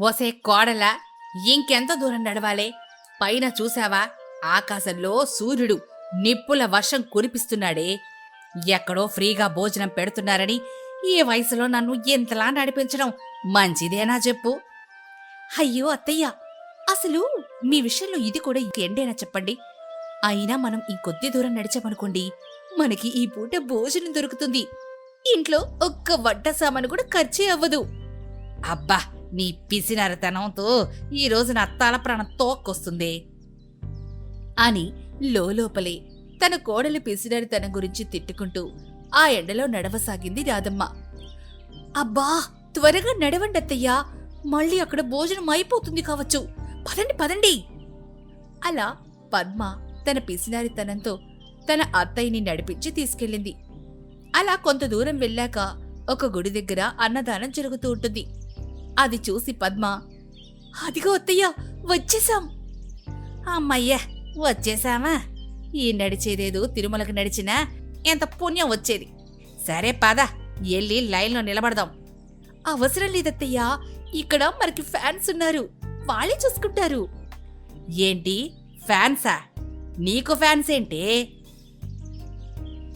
ఓసే కోడలా ఇంకెంత దూరం నడవాలే? పైన చూశావా? ఆకాశంలో సూర్యుడు నిప్పుల వర్షం కురిపిస్తున్నాడే. ఎక్కడో ఫ్రీగా భోజనం పెడుతున్నారని ఈ వయసులో నన్ను ఎంతలా నడిపించడం మంచిదేనా చెప్పు? అయ్యో అత్తయ్య అసలు మీ విషయంలో ఇది కూడా ఇంకెండేనా చెప్పండి. అయినా మనం ఇంకొద్ది దూరం నడిచామనుకోండి మనకి ఈ పూట భోజనం దొరుకుతుంది. ఇంట్లో ఒక్క వంట సామాను కూడా ఖర్చే అవ్వదు. అబ్బా నీ పిసినరతనంతో ఈ రోజు నా తల ప్రాణం తోక్కొస్తుంది. అని లోపలే తన కోడలి పిసినరితనం గురించి తిట్టుకుంటూ ఆ ఎండలో నడవసాగింది రాధమ్మ. అబ్బా త్వరగా నడవండి అత్తయ్యా. మళ్ళీ అక్కడ భోజనం అయిపోతుంది కావచ్చు. పదండి పదండి. అలా పద్మ తన పిసినారితనంతో తన అత్తయ్యని నడిపించి తీసుకెళ్ళింది. అలా కొంత దూరం వెళ్ళాక ఒక గుడి దగ్గర అన్నదానం జరుగుతూ ఉంటుంది. అది చూసి పద్మ అదిగో అత్తయ్య వచ్చేసాం అమ్మయ్య వచ్చేసామా ఈ నడిచేదేదో తిరుమలకు నడిచినా ఎంత పుణ్యం వచ్చేది. సరే పద ఎల్లి లైన్లో నిలబడదాం. అవసరం లేదత్తయ్యా ఇక్కడ మనకి ఫ్యాన్స్ ఉన్నారు వాళ్ళే చూసుకుంటారు. ఏంటి ఫ్యాన్సా? నీకు ఫ్యాన్స్ ఏంటి?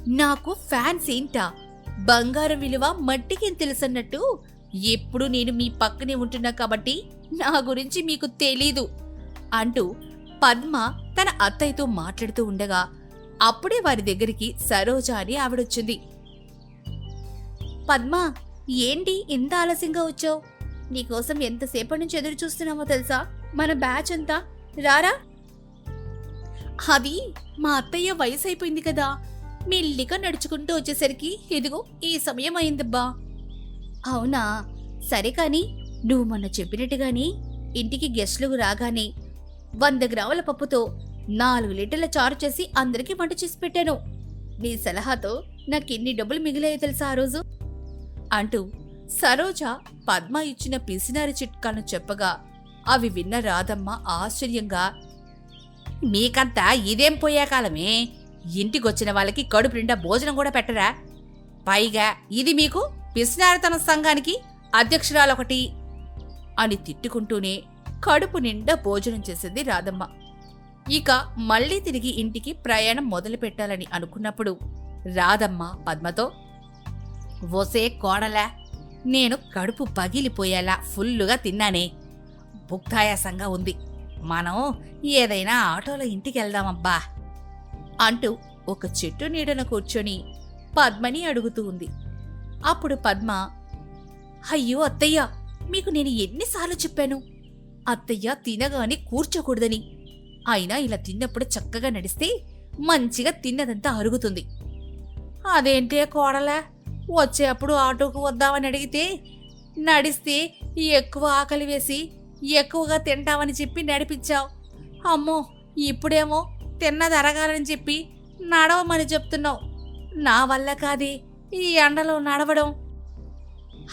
నాకు ఫ్యాన్స్ ఏంటా? బంగారం విలువ మట్టికేం తెలుసన్నట్టు ఎప్పుడు నేను మీ పక్కనే ఉంటున్నా కాబట్టి నా గురించి మీకు తెలీదు అంటూ పద్మ తన అత్తయ్యతో మాట్లాడుతూ ఉండగా అప్పుడే వారి దగ్గరికి సరోజ అని ఆవిడొచ్చింది. పద్మ ఏంటి ఇంత ఆలస్యంగా వచ్చావు? నీకోసం ఎంతసేపటి నుంచి ఎదురు చూస్తున్నామో తెలుసా? మన బ్యాచ్ అంతా. రారా? అది మా అత్తయ్య వయసు అయిపోయింది కదా మెల్లిగా నడుచుకుంటూ వచ్చేసరికి ఇదిగో ఈ సమయం అయిందబ్బా. అవునా? సరే కాని నువ్వు మొన్న చెప్పినట్టుగాని ఇంటికి గెస్టులు రాగానే వంద గ్రాముల పప్పుతో నాలుగు లీటర్ల చారు చేసి అందరికీ వంట చేసి పెట్టాను. నీ సలహాతో నాకెన్ని డబ్బులు మిగిలాయో తెలుసా ఆ రోజు? అంటూ సరోజ పద్మ ఇచ్చిన పిసినారి చిట్కాను చెప్పగా అవి విన్న రాధమ్మ ఆశ్చర్యంగా మీకంతా ఇదేం పోయే కాలమే? ఇంటికొచ్చిన వాళ్ళకి కడుపు నిండా భోజనం కూడా పెట్టరా? పైగా ఇది మీకు పిసినారితన సంఘానికి అధ్యక్షురాలొకటి అని తిట్టుకుంటూనే కడుపు నిండా భోజనం చేసింది రాధమ్మ. ఇక మళ్ళీ తిరిగి ఇంటికి ప్రయాణం మొదలు పెట్టాలని అనుకున్నప్పుడు రాధమ్మ పద్మతో ఓసే కోడలా నేను కడుపు పగిలిపోయేలా ఫుల్లుగా తిన్నానే. భుక్తాయాసంగా ఉంది. మనం ఏదైనా ఆటోలో ఇంటికి వెళ్దామబ్బా అంటూ ఒక చెట్టు నీడన కూర్చొని పద్మని అడుగుతూ ఉంది. అప్పుడు పద్మ అయ్యో అత్తయ్య మీకు నేను ఎన్నిసార్లు చెప్పాను? అత్తయ్య తినగానే కూర్చోకూడదని. అయినా ఇలా తిన్నప్పుడు చక్కగా నడిస్తే మంచిగా తిన్నదంతా అరుగుతుంది. అదేంటే కోడలా? వచ్చేప్పుడు ఆటోకు వద్దామని అడిగితే నడిస్తే ఎక్కువ ఆకలి వేసి ఎక్కువగా తింటామని చెప్పి నడిపించావు. అమ్మో ఇప్పుడేమో తిన్నది అరగాలని చెప్పి నడవమని చెప్తున్నావు. నా వల్ల కాదే. ఈ ఎండలో నడవడం.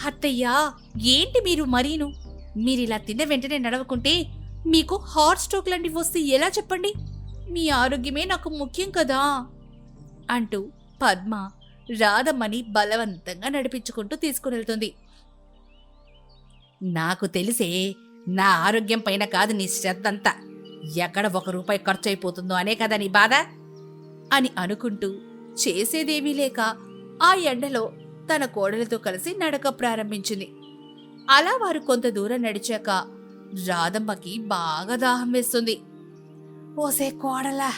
అత్తయ్యా ఏంటి మీరు మరీను? మీరిలా తిన్న వెంటనే నడవకుంటే మీకు హార్ట్ స్ట్రోక్ లాంటివి వస్తే ఎలా చెప్పండి? మీ ఆరోగ్యమే నాకు ముఖ్యం కదా అంటూ పద్మ రాధమ్మని బలవంతంగా నడిపించుకుంటూ తీసుకువెళ్తుంది నాకు తెలిసే నా ఆరోగ్యం పైన కాదు నీ శ్రద్ధంతా. ఎక్కడ ఒక రూపాయి ఖర్చు అయిపోతుందో అనే కదా నీ బాధ అని అనుకుంటూ చేసేదేమీ లేక ఆ ఎండలో తన కోడలతో కలిసి నడక ప్రారంభించింది. అలా వారు కొంత దూరం నడిచాక రాధమ్మకి బాగా దాహం వేస్తుంది. ఓసే కోడలా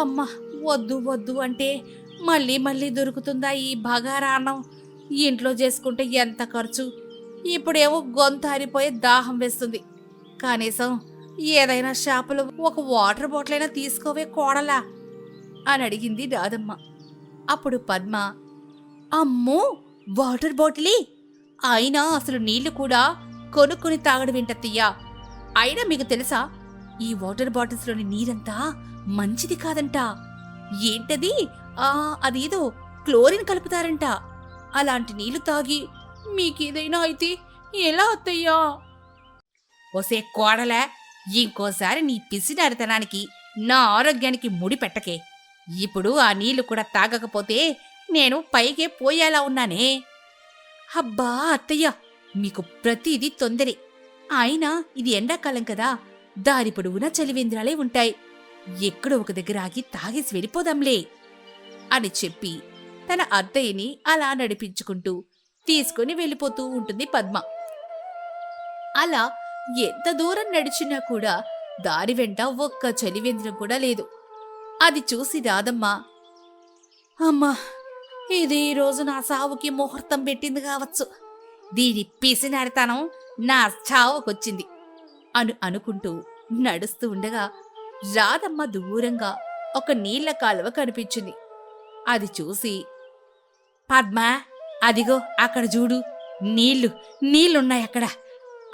అమ్మ వద్దు వద్దు అంటే మళ్ళీ మళ్ళీ దొరుకుతుందా ఈ బగారాన్నం? ఇంట్లో చేసుకుంటే ఎంత ఖర్చు? ఇప్పుడేమో గొంతు ఆరిపోయే దాహం వేస్తుంది. కనీసం ఏదైనా షాపులో ఒక వాటర్ బాటిల్ అయినా తీసుకోవే కోడలా అని అడిగింది రాధమ్మ. అప్పుడు పద్మ అమ్మో వాటర్ బాటిలే. అయినా అసలు నీళ్ళు కూడా కొనుక్కొని తాగడం ఏంటత్తయ్యా? అయినా మీకు తెలుసా ఈ వాటర్ బాటిల్స్లోని నీరంతా మంచిది కాదంట. ఏంటది? ఆ అదేదో క్లోరిన్ కలుపుతారంట. అలాంటి నీళ్ళు తాగి మీకేదైనా అయితే ఎలా అత్తయ్యా? ఒసే కోడలే ఇంకోసారి నీ పిసినారితనానికి నా ఆరోగ్యానికి ముడి పెట్టకే. ఇప్పుడు ఆ నీళ్ళు కూడా తాగకపోతే నేను పైకే పోయేలా ఉన్నానే. అబ్బా అత్తయ్య మీకు ప్రతిదీ తొందరే. అయినా ఇది ఎండాకాలం కదా దారి పొడవునా చలివేంద్రాలే ఉంటాయి. ఎక్కడో ఒక దగ్గర ఆగి తాగేసి వెళ్ళిపోదాంలే అని చెప్పి తన అత్తయ్యని అలా నడిపించుకుంటూ తీసుకుని వెళ్ళిపోతూ ఉంటుంది పద్మ. అలా ఎంత దూరం నడిచినా కూడా దారి వెంట ఒక్క చలివేంద్రం కూడా లేదు. అది చూసి రాదమ్మా అమ్మా ఇది ఈ రోజు నా సావుకి ముహూర్తం పెట్టింది కావచ్చు. దీని పిసినారితనం నా చావుకొచ్చింది అను అనుకుంటూ నడుస్తూ ఉండగా రాధమ్మ దూరంగా ఒక నీళ్ళ కాలువ కనిపించింది. అది చూసి పద్మ అదిగో అక్కడ చూడు నీళ్ళు నీళ్ళున్నాయి అక్కడ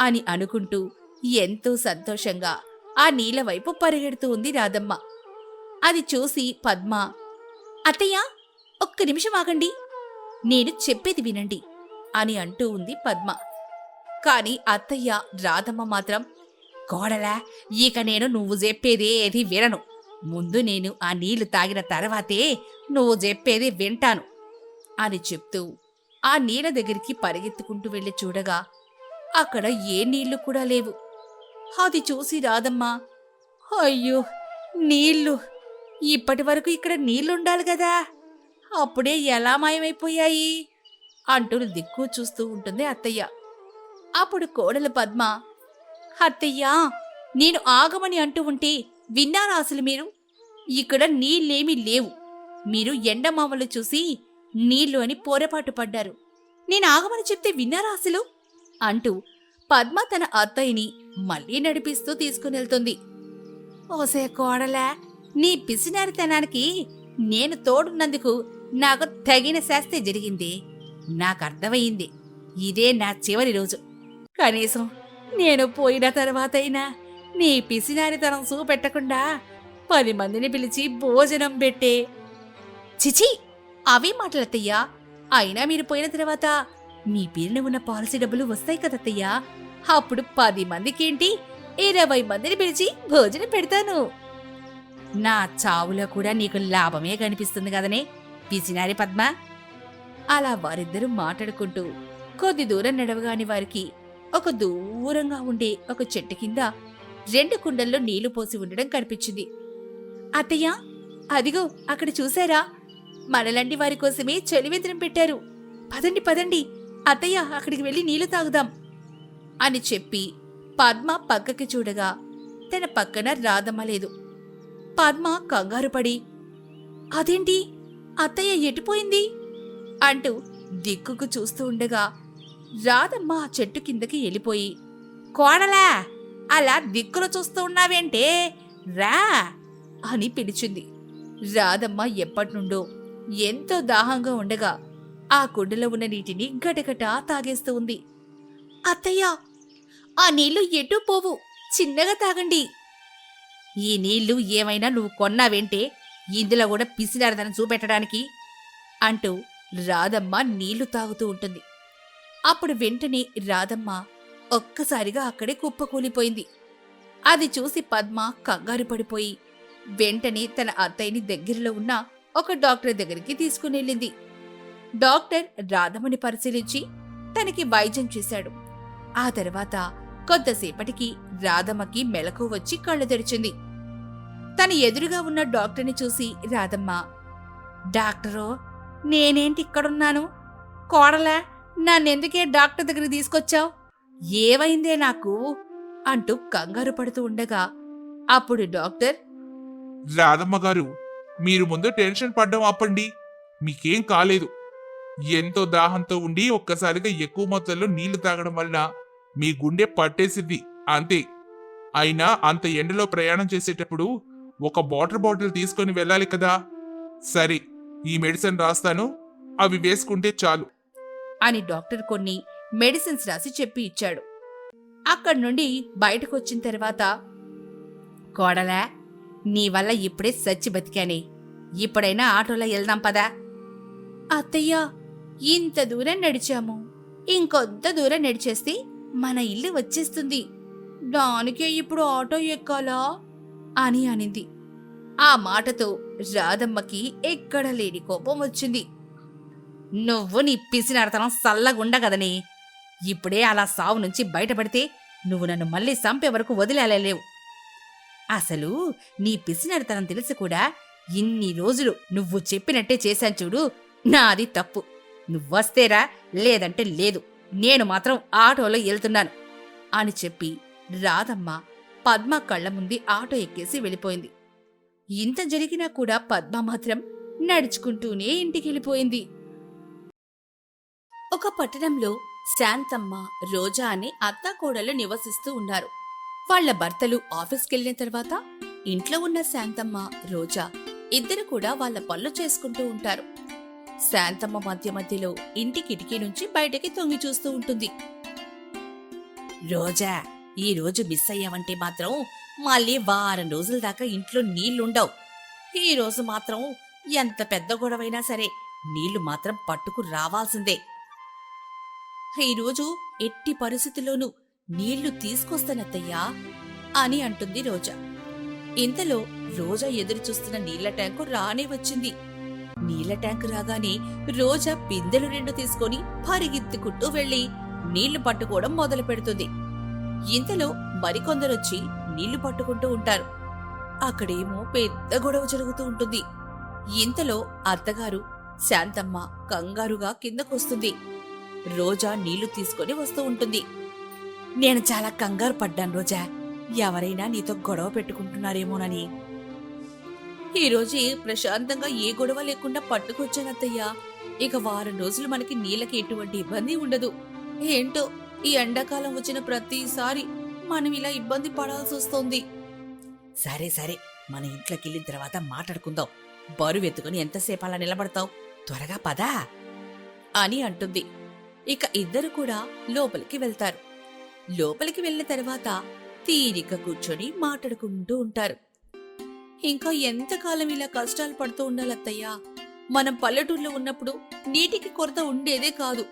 అని అనుకుంటూ ఎంతో సంతోషంగా ఆ నీళ్ళ వైపు పరిగెడుతూ ఉంది రాధమ్మ. అది చూసి పద్మ అత్తయ్య ఒక్క నిమిషం ఆగండి. నేను చెప్పేది వినండి అని అంటూ ఉంది పద్మ. కాని అత్తయ్య రాధమ్మ మాత్రం కోడలా ఇక నేను నువ్వు చెప్పేదే ఏది వినను. ముందు నేను ఆ నీళ్ళు తాగిన తర్వాతే నువ్వు చెప్పేది వింటాను అని చెప్తూ ఆ నీళ్ళ దగ్గరికి పరిగెత్తుకుంటూ వెళ్ళి చూడగా అక్కడ ఏ నీళ్ళు కూడా లేవు. అది చూసి రాదమ్మా అయ్యో నీళ్ళు! ఇప్పటి వరకు ఇక్కడ నీళ్ళుండాలి కదా! అప్పుడే ఎలా మాయమైపోయాయి? అంటూ దిక్కు చూస్తూ ఉంటుంది అత్తయ్య. అప్పుడు కోడలు పద్మ అత్తయ్యా నేను ఆగమని అంటూ ఉంటే విన్నారా అసలు మీరు? ఇక్కడ నీళ్ళేమీ లేవు. మీరు ఎండమామలు చూసి నీళ్ళు అని పోరపాటు పడ్డారు. నేను ఆగమని చెప్తే విన్నారా అసలు? అంటూ పద్మ తన అత్తయ్యని మళ్ళీ నడిపిస్తూ తీసుకునెళ్తుంది ఓసే కోడలా నీ పిసినారితనానికి నేను తోడున్నందుకు నాకు తగిన శాస్తి జరిగింది. నాకు అర్థమయ్యింది ఇదే నా చివరి రోజు. కనీసం నేను పోయిన తర్వాతైనా నీ పిసినారితనం చూపెట్టకుండా పది మందిని పిలిచి భోజనం పెట్టే. చిచి అవే మాటలత్తయ్యా. అయినా మీరు పోయిన తర్వాత మీ పేరున ఉన్న పాలసీ డబ్బులు వస్తాయి కదత్తయ్యా. అప్పుడు పది మందికేంటి? ఇరవై మందిని పిలిచి భోజనం పెడతాను. నా చావులో కూడా నీకు లాభమే కనిపిస్తుంది కదనే. పిసినారి పద్మ. అలా వారిద్దరూ మాట్లాడుకుంటూ కొద్ది దూరం నడవగాని వారికి ఒక దూరంగా ఉండే ఒక చెట్టు కింద రెండు కుండల్లో నీళ్ళు పోసి ఉండడం కనిపించింది. అత్తయ్య అదిగో అక్కడ చూసారా మనలాంటి వారి కోసమే చలివేంద్రం పెట్టారు. పదండి పదండి. అత్తయ్య అక్కడికి వెళ్ళి నీళ్ళు తాగుదాం అని చెప్పి పద్మ పక్కకి చూడగా తన పక్కన రాధమ్మ లేదు. పద్మ కంగారు పడి అదేంటి? అత్తయ్య ఎటుపోయింది? అంటూ దిక్కుకు చూస్తూ ఉండగా రాధమ్మ ఆ చెట్టు కిందకి వెళ్ళిపోయి కోడలా అలా దిక్కులు చూస్తూ ఉన్నావేంటే? రా! అని పిలిచింది. రాధమ్మ ఎప్పటినుండో ఎంతో దాహంగా ఉండగా ఆ కుండలో ఉన్న నీటిని గటగట తాగేస్తూ ఉంది. అత్తయ్య ఆ నీళ్ళు ఎటూ పోవు? చిన్నగా తాగండి. ఈ నీళ్ళు ఏమైనా నువ్వు కొన్నావేంటే ఇందులో కూడా పిసినారదనం చూపెట్టడానికి అంటూ రాధమ్మ నీళ్ళు తాగుతూ ఉంటుంది. అప్పుడు వెంటనే రాధమ్మ ఒక్కసారిగా అక్కడే కుప్పకూలిపోయింది. అది చూసి పద్మ కంగారు పడిపోయి వెంటనే తన అత్తయ్యని దగ్గరలో ఉన్న ఒక డాక్టర్ దగ్గరికి తీసుకునెళ్ళింది డాక్టర్ రాధమ్మని పరిశీలించి తనకి వైద్యం చేశాడు. ఆ తర్వాత కొంతసేపటికి రాధమ్మకి మెలకు వచ్చి కళ్ళు తెరిచింది. తన ఎదురుగా ఉన్న డాక్టర్ని చూసి రాధమ్మ డాక్టరు నేనేంటి ఇక్కడున్నాను? కోడలా నన్నెందుకే డాక్టర్ దగ్గర తీసుకొచ్చావు? ఏవైందే నాకు? అంటూ కంగారు పడుతూ ఉండగా అప్పుడు డాక్టర్? రాధమ్మ గారు మీరు ముందు టెన్షన్ పడ్డం ఆపండి. మీకేం కాలేదు. ఎంతో దాహంతో ఉండి ఒక్కసారిగా ఎక్కువ మొత్తంలో నీళ్ళు తాగడం వల్ల మీ గుండె పట్టేసింది అంతే. అయినా అంత ఎండలో ప్రయాణం చేసేటప్పుడు ఒక వాటర్ బాటిల్ తీసుకొని వెళ్ళాలి కదా? సరే ఈ మెడిసిన్ రాస్తాను. అవి వేసుకుంటే చాలు. అని డాక్టర్ కొన్ని మెడిసిన్స్ రాసి చెప్పి ఇచ్చాడు. అక్కడి నుండి బయటకు వచ్చిన తర్వాత కోడలా నీ వల్ల ఇప్పుడే సచ్చి బతికానే. ఇప్పుడైనా ఆటోలో వెళ్దాం పదా. అత్తయ్య ఇంత దూరం నడిచాము. ఇంకొంత దూరం నడిచేస్తే మన ఇల్లు వచ్చేస్తుంది. దానికే ఇప్పుడు ఆటో ఎక్కాలా? అని అనింది. ఆ మాటతో రాధమ్మకి ఎక్కడ లేని కోపం వచ్చింది. నువ్వు నీ పిసినాడతనం సల్లగుండగదని ఇప్పుడే అలా సావు నుంచి బయటపడితే నువ్వు నన్ను మళ్ళీ సంపే వరకు వదిలేలేవు అసలు నీ పిసినడతనం తెలిసి కూడా ఇన్ని రోజులు నువ్వు చెప్పినట్టే చేశాను చూడు నాది తప్పు. నువ్వొస్తేరా లేదంటే లేదు నేను మాత్రం ఆటోలో వెళ్తున్నాను అని చెప్పి రాధమ్మ పద్మ కళ్ళ ముందు ఆటో ఎక్కేసి వెళ్ళిపోయింది. ఇంత జరిగినా కూడా పద్మ మాత్రం నడుచుకుంటూనే ఇంటికెళ్ళిపోయింది. ఒక పట్టణంలో శాంతమ్మ రోజా అనే అత్తాకోడలు నివసిస్తూ ఉన్నారు. వాళ్ళ భర్తలు ఆఫీస్కెళ్ళిన తర్వాత ఇంట్లో ఉన్న శాంతమ్మ రోజా ఇద్దరు కూడా వాళ్ళ పనులు చేసుకుంటూ ఉంటారు. శాంతమ్మ మధ్య మధ్యలో ఇంటి కిటికీ నుంచి బయటకి తొంగి చూస్తూ ఉంటుంది. రోజా ఈ రోజు మిస్ అయ్యావంటే మాత్రం మళ్ళీ వారం రోజుల దాకా ఇంట్లో నీళ్ళుండవు. ఈ రోజు మాత్రం ఎంత పెద్ద గొడవైనా సరే నీళ్ళు మాత్రం పట్టుకు రావాల్సిందే. ఈరోజు ఎట్టి పరిస్థితుల్లోనూ నీళ్ళు తీసుకొస్తానత్తయ్యా అని అంటుంది రోజా. ఇంతలో రోజా ఎదురు చూస్తున్న నీళ్ళ ట్యాంకు రానే వచ్చింది. నీళ్ళ ట్యాంకు రాగానే రోజా పిందెలు రెండు తీసుకొని పరిగెత్తుకుంటూ వెళ్ళి నీళ్ళు పట్టుకోవడం మొదలు పెడుతుంది ఇంతలో మరికొందరొచ్చి నీళ్ళు పట్టుకుంటూ ఉంటారు. అక్కడేమో పెద్ద గొడవ జరుగుతూ ఉంటుంది. ఇంతలో అత్తగారు శాంతమ్మ కంగారుగా కిందకొస్తుంది. రోజా నీళ్ళు తీసుకొని వస్తూ ఉంటుంది. నేను చాలా కంగారు పడ్డాను రోజా. ఎవరైనా నీతో గొడవ పెట్టుకుంటున్నారేమోనని. ఈరోజు ప్రశాంతంగా ఏ గొడవ లేకుండా పట్టుకొచ్చానత్తయ్యా. ఇక వారం రోజులు మనకి నీళ్ళకి ఎటువంటి ఇబ్బంది ఉండదు. ఏంటో ఈ ఎండాకాలం వచ్చిన ప్రతిసారి మనం ఇలా ఇబ్బంది పడాల్సి వస్తోంది. సరే సరే. మన ఇంట్లోకి వెళ్ళిన తర్వాత మాట్లాడుకుందాం. బరువు ఎత్తుకుని ఎంతసేపు అలా నిలబడతావు? త్వరగా పదా. అని అంటుంది. ఇక ఇద్దరు కూడా లోపలికి వెళ్తారు. లోపలికి వెళ్ళిన తర్వాత తీరిక కూర్చొని మాట్లాడుకుంటూ ఉంటారు. ఇంకా ఎంతకాలం ఇలా కష్టాలు పడుతూ ఉండాలత్తయ్యా? మనం పల్లెటూరులో ఉన్నప్పుడు నీటికి కొరత ఉండేదే కాదు.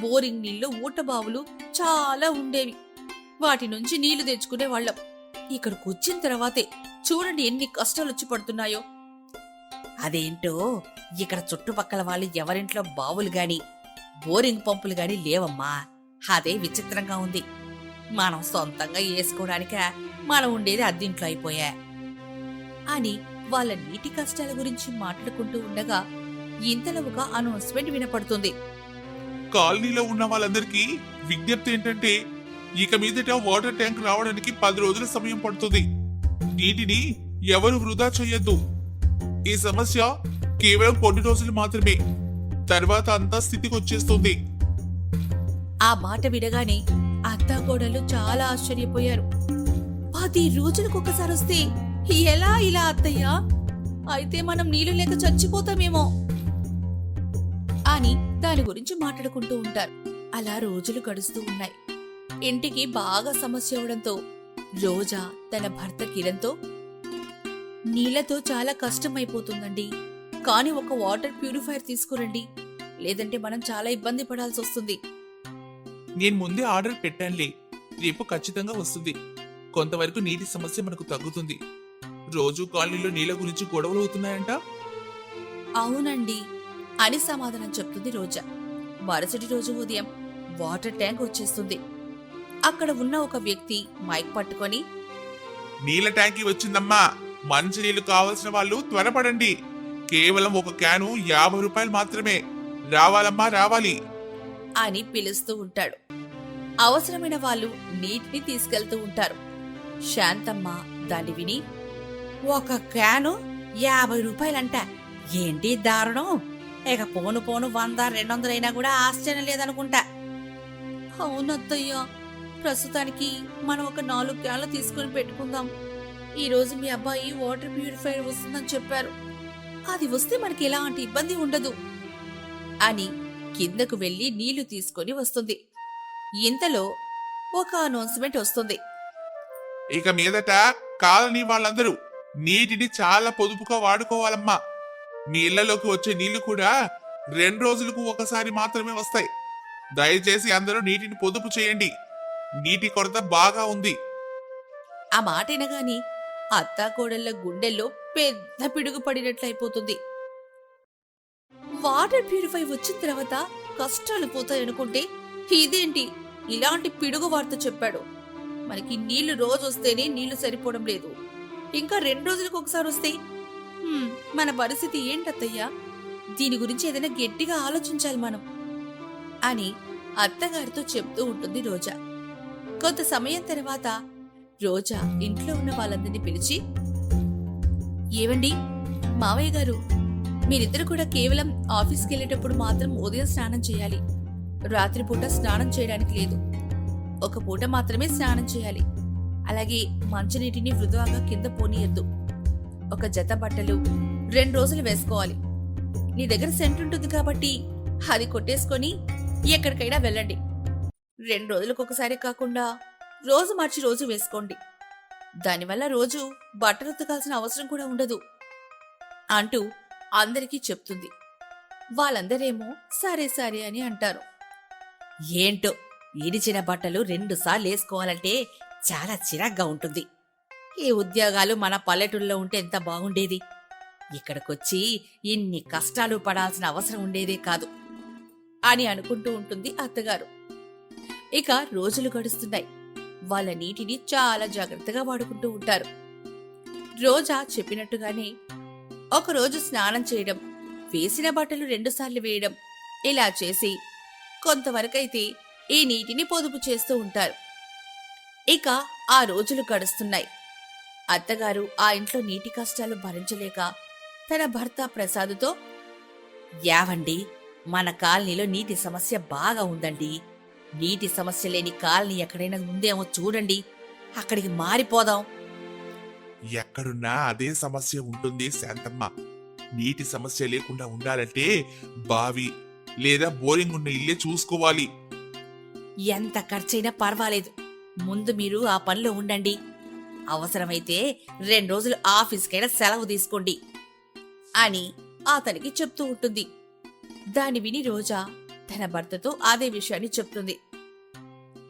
బోరింగ్ నీళ్ళు ఊటబావులు చాలా ఉండేవి. వాటి నుంచి నీళ్ళు తెచ్చుకునే వాళ్ళం. ఇక్కడికి వచ్చిన తర్వాతే చూడండి ఎన్ని కష్టాలు వచ్చి పడుతున్నాయో. అదేంటో ఇక్కడ చుట్టుపక్కల వాళ్ళు ఎవరింట్లో బావులు గాని బోరింగ్ పంపులు గాని లేవమ్మా. అదే విచిత్రంగా ఉంది. మనం సొంతంగా వేసుకోవడానిక మనం ఉండేది అద్దింట్లో అయిపోయా. అని వాళ్ళ నీటి కష్టాల గురించి మాట్లాడుకుంటూ ఉండగా ఇంతలో ఒక అనౌన్స్మెంట్ వినపడుతుంది. కాలనీలో ఉన్న వాళ్ళందరికీ విజ్ఞప్తి ఏంటంటే ఇక మీదట వాటర్ ట్యాంక్ రావడానికి పది రోజుల సమయం పడుతుంది. నీటిని ఎవరు వృధా చేయొద్దు. ఈ సమస్య కేవలం కొన్ని రోజులు మాత్రమే. తర్వాత అంతా స్థితికి వచ్చేస్తుంది. ఆ మాట వినగానే అత్తాకోడలు చాలా ఆశ్చర్యపోయారు. పది రోజులకు ఒకసారి వస్తే ఎలా ఇలా అత్తయ్యా? అయితే మనం నీళ్ళు లేక చచ్చిపోతామేమో. అని దాని గురించి మాట్లాడుకుంటూ ఉంటారు. అలా రోజులు గడుస్తూ ఉన్నాయి. ఇంటికి బాగా సమస్య అవడంతో రోజా తన భర్త కిరణ్తో నీళ్ళతో చాలా కష్టమైపోతుందండి. కానీ ఒక వాటర్ ప్యూరిఫైయర్ తీసుకురండి. లేదంటే మనం చాలా ఇబ్బంది పడాల్సి వస్తుంది. నేను ముందే ఆర్డర్ పెట్టానులే. రేపు ఖచ్చితంగా వస్తుంది. కొంతవరకు నీటి సమస్య మనకు తగ్గుతుంది. రోజు కాలనీలో నీళ్ళ గురించి గొడవలు అవుతున్నాయంట? అవునండి. అని సమాధానం చెప్తుంది రోజా. మరుసటి రోజు ఉదయం వాటర్ ట్యాంక్ వచ్చేస్తుంది. అక్కడ ఉన్న ఒక వ్యక్తి మైక్ పట్టుకొని నీళ్ళ ట్యాంకీ వచ్చిందమ్మా. మంచి నీళ్ళు కావలసిన వాళ్ళు త్వరపడండి. కేవలం ఒక క్యాను యాభై రూపాయలు మాత్రమే. రావాలమ్మా రావాలి. అని పిలుస్తూ ఉంటాడు. అవసరమైన వాళ్ళు నీటిని తీసుకెళ్తూ ఉంటారు. శాంతమ్మ దాన్ని విని ఒక క్యాను యాభై రూపాయలంట. ఏంటి దారుణం? ఇక పోను పోను వంద రెండు వందలైనా కూడా ఆశ్చర్యం లేదనుకుంటా. అవునత్తయ్య ప్రస్తుతానికి మనం ఒక నాలుగు క్యాన్లు తీసుకొని పెట్టుకుందాం. ఈ రోజు మీ అబ్బాయి వాటర్ ప్యూరిఫైర్ వస్తుందని చెప్పారు. అది వస్తే మనకి ఎలాంటి ఇబ్బంది ఉండదు అని కిందకు వెళ్ళి నీళ్ళు తీసుకొని వస్తుంది. ఇంతలో ఒక అనౌన్స్మెంట్ వస్తుంది. ఇక మీదట కాలనీ వాళ్ళందరూ నీటిని చాలా పొదుపుగా వాడుకోవాలమ్మా. మీ ఇళ్ళలోకి వచ్చే నీళ్ళు కూడా రెండు రోజులకు ఒకసారి మాత్రమే వస్తాయి. దయచేసి అందరూ నీటిని పొదుపు చేయండి. నీటి కొరత బాగా ఉంది. ఆ మాట వినగాని అత్తాకోడళ్ళ గుండెల్లో పెద్ద పిడుగు పడినట్లయిపోతుంది. వాటర్ ప్యూరిఫై వచ్చిన తర్వాత కష్టాలు పోతాయనుకుంటే ఇదేంటి? ఇలాంటి పిడుగు వార్త చెప్పాడు. మనకి నీళ్ళు రోజు వస్తేనే నీళ్ళు సరిపోవడం లేదు. ఇంకా రెండు రోజులకు ఒకసారి వస్తాయి మన పరిస్థితి ఏంటత్తయ్యా? దీని గురించి ఏదైనా గట్టిగా ఆలోచించాలి మనం. అని అత్తగారితో చెప్తూ ఉంటుంది రోజా. కొంత సమయం తర్వాత రోజా ఇంట్లో ఉన్న వాళ్ళందరినీ పిలిచి ఏవండి? మావయ్య గారు మీరిద్దరు కూడా కేవలం ఆఫీస్కి వెళ్ళేటప్పుడు మాత్రం ఉదయం స్నానం చేయాలి. రాత్రిపూట స్నానం చేయడానికి లేదు. ఒక పూట మాత్రమే స్నానం చేయాలి. అలాగే మంచినీటిని వృధాగా కింద పోనీయద్దు. ఒక జత బట్టలు రెండు రోజులు వేసుకోవాలి. నీ దగ్గర సెంట్ ఉంటుంది కాబట్టి అది కొట్టేసుకొని ఎక్కడికైనా వెళ్ళండి. రెండు రోజులకు ఒకసారి కాకుండా రోజు మార్చి రోజు వేసుకోండి. దానివల్ల రోజు బట్టలు ఉతకాల్సిన అవసరం కూడా ఉండదు అంటూ అందరికీ చెప్తుంది. వాళ్ళందరేమో సరే సరే అని అంటారు. ఏంటో ఇడిచిన బట్టలు రెండుసార్లు వేసుకోవాలంటే చాలా చిరాగ్గా ఉంటుంది. ఈ ఉద్యోగాలు మన పల్లెటూళ్ళలో ఉంటే ఎంత బాగుండేది? ఇక్కడికొచ్చి ఇన్ని కష్టాలు పడాల్సిన అవసరం ఉండేదే కాదు అని అనుకుంటూ ఉంటుంది అత్తగారు. ఇక రోజులు గడుస్తున్నాయి. వాళ్ళ నీటిని చాలా జాగ్రత్తగా వాడుకుంటూ ఉంటారు. రోజా చెప్పినట్టుగానే ఒకరోజు స్నానం చేయడం వేసిన బట్టలు రెండుసార్లు వేయడం ఇలా చేసి కొంతవరకైతే ఈ నీటిని పొదుపు చేస్తూ ఉంటారు. ఇక ఆ రోజులు గడుస్తున్నాయి. అత్తగారు ఆ ఇంట్లో నీటి కష్టాలు భరించలేక తన భర్త ప్రసాదుతో యావండి మన కాలనీలో నీటి సమస్య బాగా ఉందండి. నీటి సమస్య లేని కాలనీ ఎక్కడైనా ఉందేమో చూడండి. అక్కడికి మారిపోదాం. ఎక్కడున్నా అదే సమస్య ఉంటుంది శాంతమ్మ. నీటి సమస్య లేకుండా ఉండాలంటే బావి లేదా బోరింగ్ ఉన్న ఇల్లే చూసుకోవాలి. ఎంత ఖర్చైనా పర్వాలేదు. ముందు మీరు ఆ పనిలో ఉండండి. అవసరమైతే రెండు రోజులు ఆఫీస్కైనా సెలవు తీసుకోండి అని అతనికి చెప్తూ ఉంటుంది. దాని విని రోజా తన భర్తతో అదే విషయాన్ని చెప్తుంది.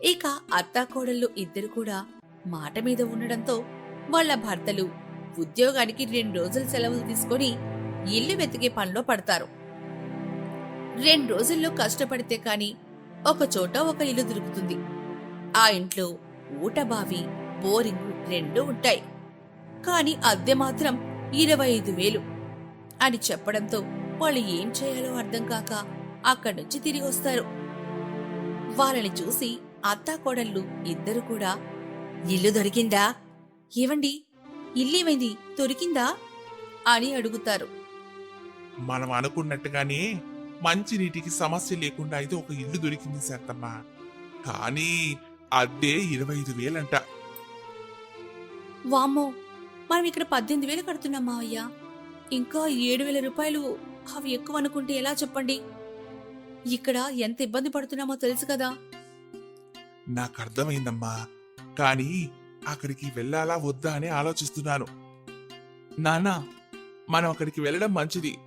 ఇక అత్తాకోడళ్ళు ఇద్దరు కూడా మాట మీద ఉండడంతో వాళ్ళ భర్తలు ఉద్యోగానికి రెండు రోజులు సెలవులు తీసుకొని ఇల్లు వెతికే పనిలో పడతారు. రెండు రోజుల్లో కష్టపడితే కాని ఒక చోట ఒక ఇల్లు దొరుకుతుంది. ఆ ఇంట్లో ఊట బావి బోరింగ్ రెండూ ఉంటాయి. కాని అద్దె మాత్రం ఇరవై ఐదు వేలు. అని చెప్పడంతో వాళ్ళు ఏం చేయాలో అర్థం కాక అక్కడి నుంచి తిరిగి వస్తారు. వాళ్ళని చూసి అత్తాకోడళ్ళు ఇద్దరు కూడా ఇల్లు దొరికిందా? ఏవండి? ఇల్లేమైంది? దొరికిందా? అని అడుగుతారు. మనం అనుకున్నట్టుగానే మంచి నీటికి సమస్య లేకుండా అయితే ఒక ఇల్లు దొరికింది శాంతమ్మ. కానీ అద్దే ఇరవై ఐదు వేలంట. వామ్మో మనం ఇక్కడ పద్దెనిమిది వేలు కడుతున్నాం మావయ్య. ఇంకా ఏడు వేల రూపాయలు అవి ఎక్కువ అనుకుంటే ఎలా చెప్పండి? ఇక్కడ ఎంత ఇబ్బంది పడుతున్నామో తెలుసు కదా. నాకు అర్థమైందమ్మా. కానీ అక్కడికి వెళ్ళాలా వద్దా అని ఆలోచిస్తున్నాను. నానా మనం అక్కడికి వెళ్ళడం మంచిది.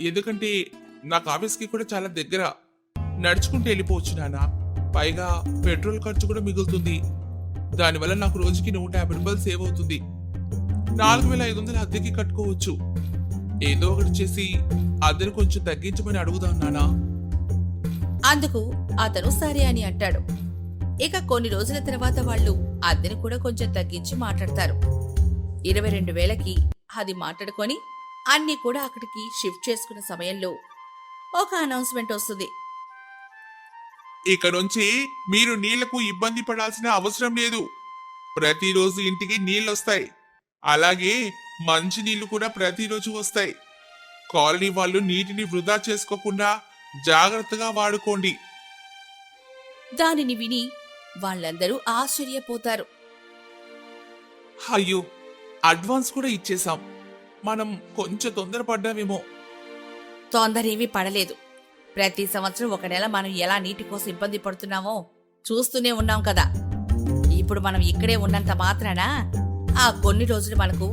ఎందుకంటే నాకు ఆఫీస్కి కూడా చాలా దగ్గర. నడుచుకుంటూ వెళ్ళిపోవచ్చు నానా పైగా పెట్రోల్ ఖర్చు కూడా మిగులుతుంది. దానివల్ల నాకు రోజుకి నూట యాభై రూపాయలు సేవ్ అవుతుంది. నాలుగు వేల ఐదు వందల అద్దెకి కట్టుకోవచ్చు. ఏదో ఒకటి చేసి అద్దెను కొంచెం తగ్గించమని అడుగుదాం నానా. అందుకు అతను సరే అని అంటాడు. ఇక కొన్ని రోజుల తర్వాత వాళ్ళు అద్దెను కూడా కొంచెం తగ్గించి మాట్లాడతారు. ఇరవై రెండు వేలకి అది మాట్లాడుకొని అన్ని కూడా అక్కడికి షిఫ్ట్ చేసుకున్న సమయంలో ఒక అనౌన్స్మెంట్ వస్తుంది. ఇక నుంచి మీరు నీళ్ళకు ఇబ్బంది పడాల్సిన అవసరం లేదు. ప్రతిరోజు ఇంటికి నీళ్ళు వస్తాయి అలాగే మంచి నీళ్ళు కూడా ప్రతిరోజు వస్తాయి. కాలనీ వాళ్ళు నీటిని వృధా చేసుకోకుండా జాగ్రత్తగా వాడుకోండి. దానిని విని వాళ్ళందరూ ఆశ్చర్యపోతారు. అయ్యో అడ్వాన్స్ కూడా ఇచ్చేసాం మనం కొంచెం తొందరపడ్డామేమో. తొందరేమీ పడలేదు. ప్రతి సంవత్సరం ఒక నెల మనం ఎలా నీటి కోసం ఇబ్బంది పడుతున్నామో చూస్తూనే ఉన్నాం కదా. ఇప్పుడు మనం ఇక్కడే ఉన్నంత మాత్రాన ఆ కొన్ని రోజులు మనకు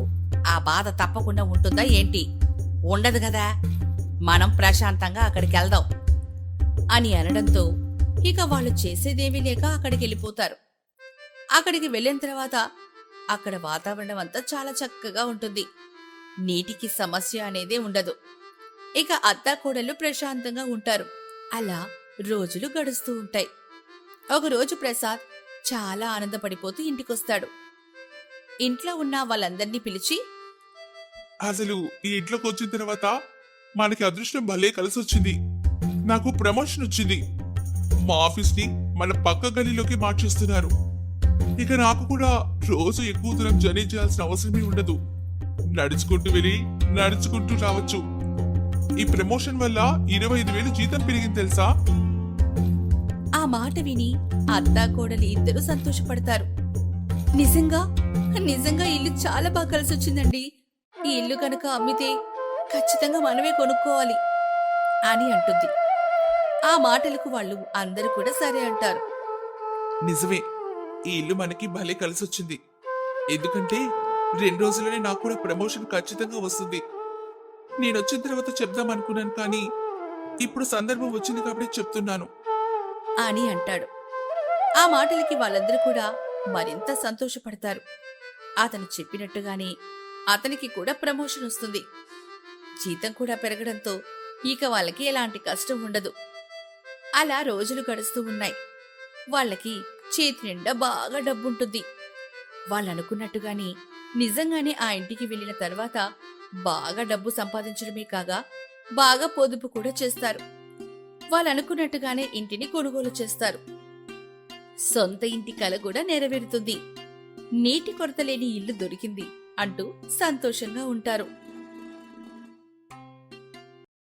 ఆ బాధ తప్పకుండా ఉంటుందా ఏంటి? ఉండదు కదా. మనం ప్రశాంతంగా అక్కడికి వెళ్దాం అని అనడంతో ఇక వాళ్ళు చేసేదేమీ లేక అక్కడికి వెళ్ళిపోతారు. అక్కడికి వెళ్ళిన తర్వాత అక్కడ వాతావరణం అంతా చాలా చక్కగా ఉంటుంది. నీటికి సమస్య అనేదే ఉండదు. ఇక అత్తాకోడళ్ళు ప్రశాంతంగా ఉంటారు. అలా రోజులు గడుస్తూ ఉంటాయి. ఒకరోజు ప్రసాద్ చాలా ఆనందపడిపోతూ ఇంటికొస్తాడు. ఇంట్లో ఉన్న వాళ్ళందరినీ పిలిచి అసలు ఈ ఇంట్లోకి వచ్చిన తర్వాత మనకి అదృష్టం భలే కలిసి వచ్చింది నాకు ప్రమోషన్ వచ్చింది మా ఆఫీస్ని మన పక్క గలీలోకి మార్చేస్తున్నారు. ఇక నాకు కూడా రోజు ఎక్కువ దూరం జర్నీ చేయాల్సిన అవసరమే ఉండదు. నడుచుకుంటూ వెళ్ళి నడుచుకుంటూ రావచ్చు. ఈ ప్రమోషన్ వల్ల ఇరవై ఐదు వేలు జీతం పెరిగింది తెలుసా? ఆ మాట విని అత్తా కోడలి ఇద్దరు సంతోషపడతారు. నిజంగా? నిజంగా ఇల్లు చాలా బాగా కలిసి వచ్చిందండి ఈ ఇల్లు కనుక అమ్మితే ఖచ్చితంగా మనమే కొనుక్కోవాలి అని అంటుంది. ఆ మాటలకు వాళ్ళు అందరూ కూడా సరే అంటారు. నిజమే ఈ ఇల్లు మనకి భలే కలిసి వచ్చింది ఎందుకంటే రెండు రోజుల్లోనే నాకు కూడా ప్రమోషన్ ఖచ్చితంగా వస్తుంది. నేను వచ్చిన తర్వాత చెప్దాం అనుకున్నాను కానీ ఇప్పుడు సందర్భం వచ్చింది కాబట్టి చెప్తున్నాను. అని అంటాడు. ఆ మాటలకి వాళ్ళందరూ కూడా మరింత సంతోషపడతారు. అతను చెప్పినట్టుగానే అతనికి కూడా ప్రమోషన్ వస్తుంది. జీతం కూడా పెరగడంతో ఇక వాళ్ళకి ఎలాంటి కష్టం ఉండదు. అలా రోజులు గడుస్తూ ఉన్నాయి. వాళ్ళకి చేతి నిండా బాగా డబ్బుంటుంది. వాళ్ళనుకున్నట్టుగానే నిజంగానే ఆ ఇంటికి వెళ్ళిన తర్వాత బాగా డబ్బు సంపాదించడమే కాగా బాగా పొదుపు కూడా చేస్తారు. వాళ్ళు అనుకున్నట్టుగానే ఇంటిని కొనుగోలు చేస్తారు. సొంత ఇంటి కల కూడా నెరవేరుతుంది. నీటి కొరత లేని ఇల్లు దొరికింది అంటూ సంతోషంగా ఉంటారు.